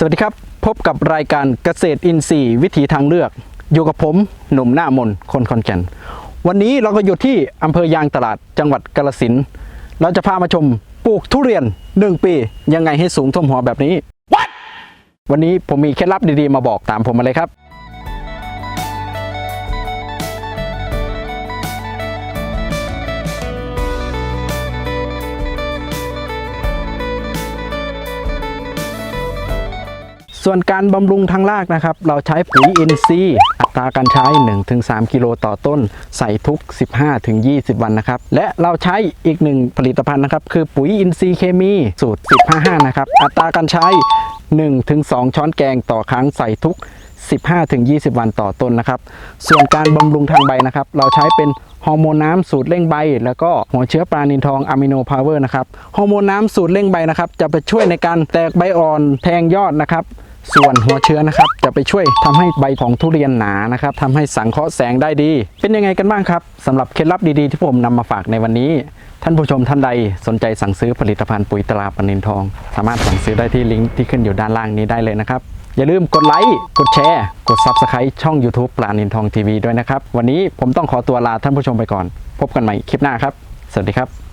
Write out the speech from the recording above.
สวัสดีครับ พบกับรายการเกษตรอินทรีย์วิถีทางเลือก อยู่กับผมหนุ่มหน้ามนคนคอนแก่น วันนี้เราก็อยู่ที่อำเภอยางตลาดจังหวัดกาลสินเราจะพามาชมปลูกทุเรียน 1 ปี ยังไงให้สูงท่วมหัวแบบนี้วันนี้ผมมีเคล็ดลับดีๆมาบอกตามผมมาเลยครับ ส่วนการบำรุงทางรากนะครับ เราใช้ปุ๋ยอินทรีย์อัตราการใช้ 1-3 กิโลต่อต้น ใส่ทุก 15-20 วันนะครับ และเราใช้อีกหนึ่งผลิตภัณฑ์นะครับ คือปุ๋ยอินทรีย์เคมีสูตร 155 นะครับ อัตราการใช้ 1-2 ช้อนแกงต่อครั้งใส่ทุก 15-20 วันต่อต้นนะครับ ส่วนการบำรุงทางใบนะครับ เราใช้เป็นฮอร์โมนน้ำสูตรเร่งใบ แล้วก็หัวเชื้อปลานินทองอะมิโนพาวเวอร์นะครับ ฮอร์โมนน้ำสูตรเร่งใบนะครับ จะไปช่วยในการแตกใบอ่อนแทงยอดนะครับ ส่วนหัวเชื้อนะครับจะไปช่วยทำให้ใบของทุเรียนหนานะครับทำให้สังเคราะห์แสงได้ดี เป็นยังไงกันบ้างครับสำหรับเคล็ดลับดีๆ ที่ผมนำมาฝากในวันนี้ ท่านผู้ชมท่านใดสนใจสั่งซื้อผลิตภัณฑ์ปุ๋ยตราปนินทอง สามารถสั่งซื้อได้ที่ลิงก์ที่ขึ้นอยู่ด้านล่างนี้ได้เลยนะครับอย่าลืมกดไลค์ กดแชร์ กด Subscribe ช่อง YouTube ปลานินทองทีวีด้วยนะครับ วันนี้ผมต้องขอตัวลาท่านผู้ชมไปก่อน พบกันใหม่คลิปหน้าครับ สวัสดีครับ